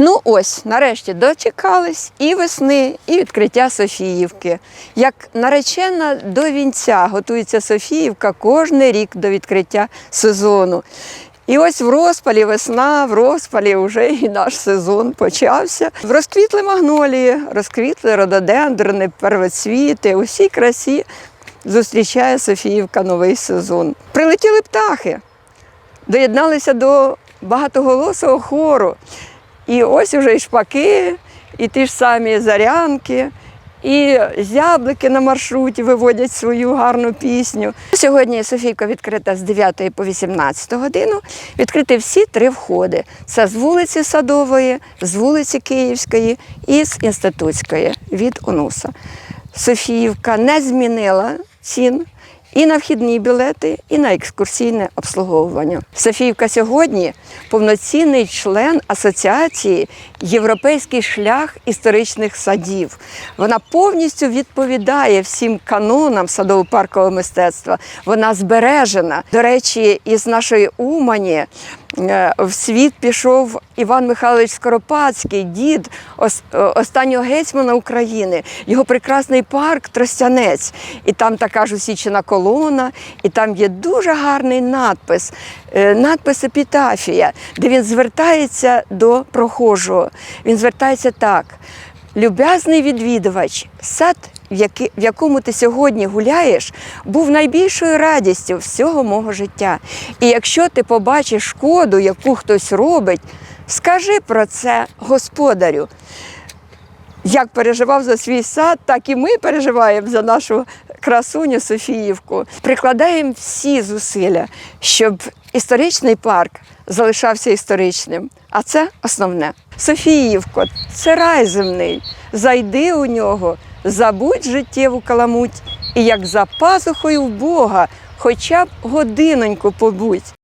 Ну ось, нарешті дочекались і весни, і відкриття Софіївки. Як наречена до вінця готується Софіївка кожен рік до відкриття сезону. І ось в розпалі весна, в розпалі вже і наш сезон почався. Розквітли магнолії, розквітли рододендрони, первоцвіти, усій красі зустрічає Софіївка новий сезон. Прилетіли птахи, доєдналися до багатоголосого хору. І ось уже і шпаки, і ті ж самі зарянки, і зяблики на маршруті виводять свою гарну пісню. Сьогодні Софійка відкрита з 9 по 18 годину. Відкриті всі три входи: це з вулиці Садової, з вулиці Київської і з Інститутської від Онуса. Софіївка не змінила цін і на вхідні білети, і на екскурсійне обслуговування. Софіївка сьогодні повноцінний член асоціації Європейський шлях історичних садів. Вона повністю відповідає всім канонам садово-паркового мистецтва. Вона збережена. До речі, із нашої Умані в світ пішов Іван Михайлович Скоропадський, дід е, останнього гетьмана України. Його прекрасний парк Тростянець. І там така ж усічена колона, і там є дуже гарний надпис, е, надпис епітафія, де він звертається до прохожого. Він звертається так. Люб'язний відвідувач, сад, в, якому ти сьогодні гуляєш, був найбільшою радістю всього мого життя. І якщо ти побачиш шкоду, яку хтось робить, скажи про це господарю. Як переживав за свій сад, так і ми переживаємо за нашу красуню Софіївку. Прикладаємо всі зусилля, щоб історичний парк залишався історичним. А це основне. Софіївко, це рай земний. Зайди у нього, забудь життєву каламуть, і як за пазухою в Бога, хоча б годиноньку побудь.